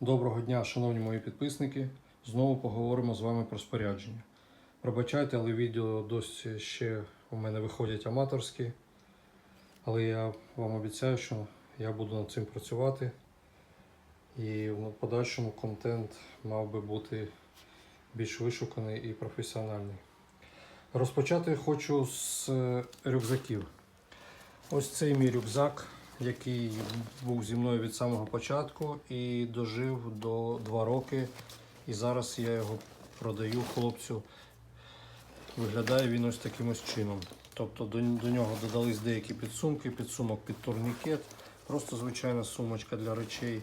Доброго дня, шановні мої підписники. Знову поговоримо з вами про спорядження. Пробачайте, але відео досі ще у мене виходять аматорські. Але я вам обіцяю, що я буду над цим працювати. І в подальшому контент мав би бути більш вишуканий і професіональний. Розпочати хочу з е, рюкзаків. Ось цей мій рюкзак, який був зі мною від самого початку і дожив до 2 роки. І зараз я його продаю хлопцю. Виглядає він ось таким ось чином. Тобто до, до нього додались деякі підсумки, підсумок під турнікет, просто звичайна сумочка для речей.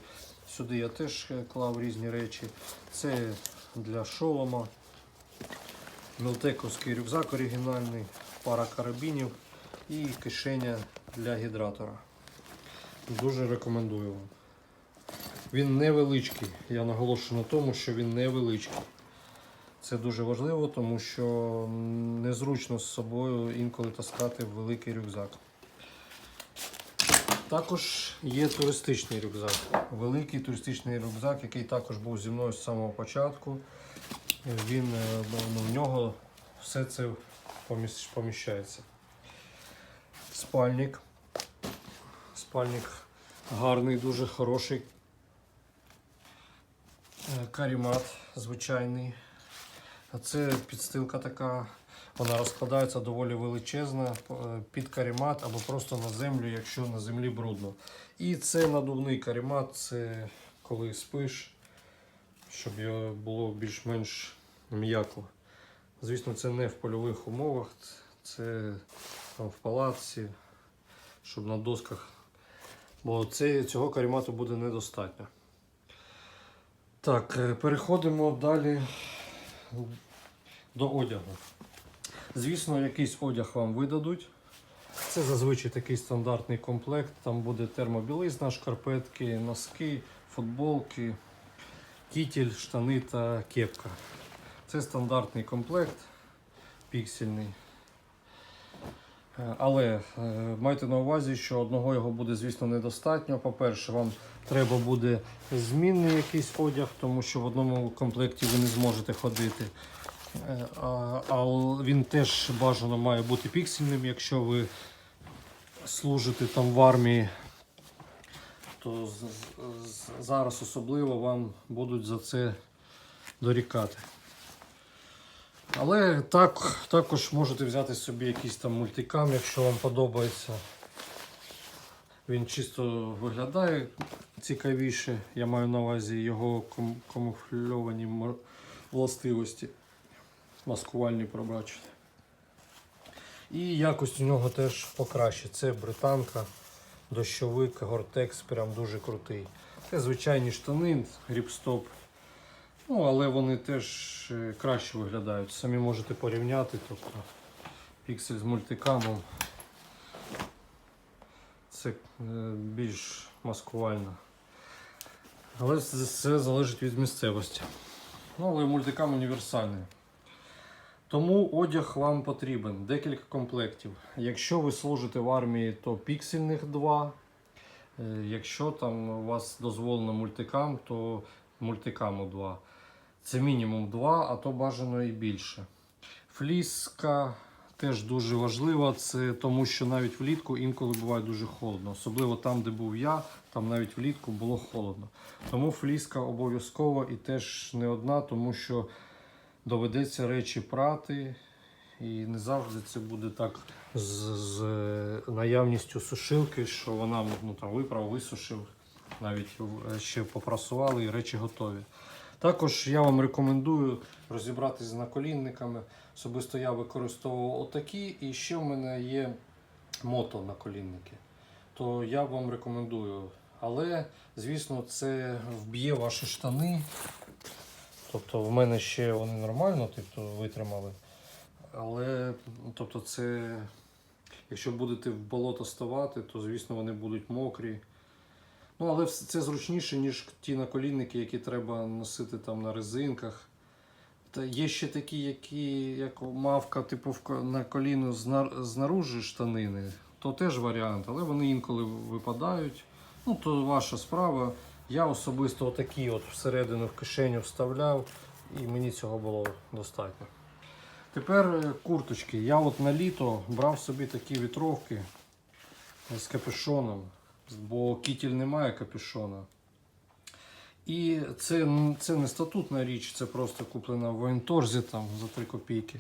Сюди я теж клав різні речі. Це для шолома. Мелтековський рюкзак оригінальний, пара карабінів і кишеня для гідратора. Дуже рекомендую вам. Він невеличкий. Я наголошую на тому, що він невеличкий. Це дуже важливо, тому що незручно з собою інколи таскати великий рюкзак. Також є туристичний рюкзак. Великий туристичний рюкзак, який також був зі мною з самого початку. Він, е, ну, в нього все це поміщ- поміщається. Спальник. Спальник гарний, дуже хороший. Е, Карімат звичайний. А це підстилка така, вона розкладається доволі величезна е, під карімат або просто на землю, якщо на землі брудно. І це надувний карімат, це коли спиш, щоб його було більш-менш м'яко. Звісно, це не в польових умовах, це там, в палаці, щоб на досках. Бо цього карімату буде недостатньо. Так, е, переходимо далі до одягу. Звісно, якийсь одяг вам видадуть. Це зазвичай такий стандартний комплект. Там буде термобілизна, шкарпетки, носки, футболки, кітель, штани та кепка. Це стандартний комплект піксельний. Е, Але е, майте на увазі, що одного його буде, звісно, недостатньо. По-перше, вам треба буде змінний якийсь одяг, тому що в одному комплекті ви не зможете ходити. Е, А, він теж бажано має бути піксельним, якщо ви служите там в армії, то зараз особливо вам будуть за це дорікати. Але так, також можете взяти собі якийсь там мультикам, якщо вам подобається. Він чисто виглядає цікавіше. Я маю на увазі його кам- камуфльовані властивості. Маскувальні пробачити. І якість у нього теж покраще. Це британка, дощовик, гортекс, прям дуже крутий. Це звичайні штани, гріпстоп. Ну, але вони теж е, краще виглядають. Самі можете порівняти. Тобто піксель з мультикамом. Це е, більш маскувально. Але все залежить від місцевості. Ну, але мультикам універсальний. Тому одяг вам потрібен. Декілька комплектів. Якщо ви служите в армії, то піксельних два. Е, Якщо там у вас дозволено мультикам, то мультикаму 2. Це мінімум 2, а то бажано і більше. Фліска теж дуже важлива, це тому що навіть влітку інколи буває дуже холодно. Особливо там, де був я, там навіть влітку було холодно. Тому фліска обов'язково і теж не одна, тому що доведеться речі прати. І не завжди це буде так з, з наявністю сушилки, що вона ну, там, виправ, висушив, навіть е, ще попрасували і речі готові. Також я вам рекомендую розібратися з наколінниками. Особисто я використовував отакі, і ще в мене є мото наколінники. То я вам рекомендую. Але, звісно, це вб'є ваші штани. Тобто в мене ще вони нормально тобто, витримали. Але тобто це, якщо будете в болото ставати, то звісно вони будуть мокрі. Ну, але це зручніше, ніж ті наколінники, які треба носити там на резинках. Та є ще такі, які, як мавка, типу на коліно зна- знаружи штанини, то теж варіант, але вони інколи випадають. Ну, то ваша справа. Я особисто отакі от всередину в кишеню вставляв, і мені цього було достатньо. Тепер е, курточки. Я от на літо брав собі такі вітровки з капюшоном, бо кітель немає капюшона. І це, це не статутна річ, це просто куплена в воєнторзі там за 3 копійки.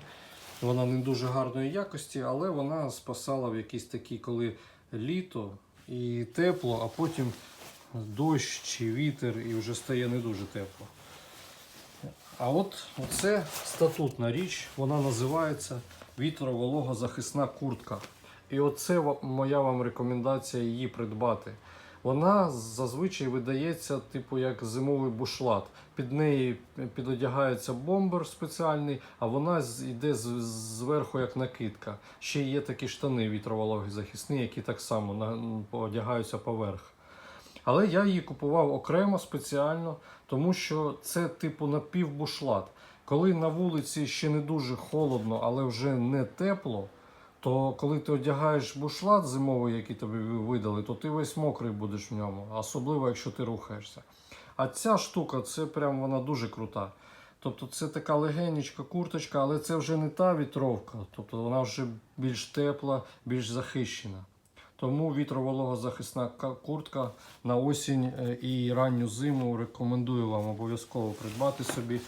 Вона не дуже гарної якості, але вона спасала в якісь такі, коли літо і тепло, а потім дощ чи вітер, і вже стає не дуже тепло. А от це статутна річ, вона називається вітровологозахисна куртка. І оце моя вам рекомендація її придбати. Вона зазвичай видається, типу, як зимовий бушлат. Під неї підодягається бомбер спеціальний, а вона йде зверху як накидка. Ще є такі штани вітровологи захисні, які так само одягаються поверх. Але я її купував окремо спеціально, тому що це типу напівбушлат. Коли на вулиці ще не дуже холодно, але вже не тепло, то коли ти одягаєш бушлат зимовий, який тобі видали, то ти весь мокрий будеш в ньому, особливо якщо ти рухаєшся. А ця штука, це прям вона дуже крута. Тобто це така легенечка курточка, але це вже не та вітровка, тобто вона вже більш тепла, більш захищена. Тому вітровологозахисна ка- куртка на осінь е, і ранню зиму рекомендую вам обов'язково придбати собі.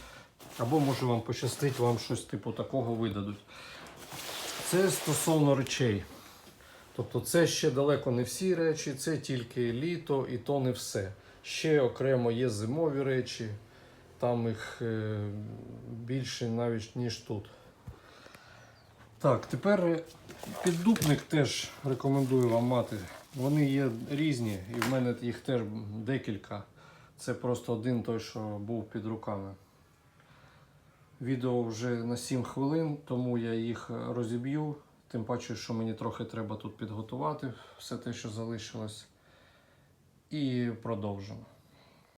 Або може вам пощастить, вам щось типу такого видадуть. Це стосовно речей. Тобто це ще далеко не всі речі, це тільки літо і то не все. Ще окремо є зимові речі, там їх е, більше навіть ніж тут. Так, тепер е, піддупник теж рекомендую вам мати. Вони є різні, і в мене їх теж декілька. Це просто один той, що був під руками. Відео вже на 7 хвилин, тому я їх розіб'ю. Тим паче, що мені трохи треба тут підготувати все те, що залишилось. І продовжимо.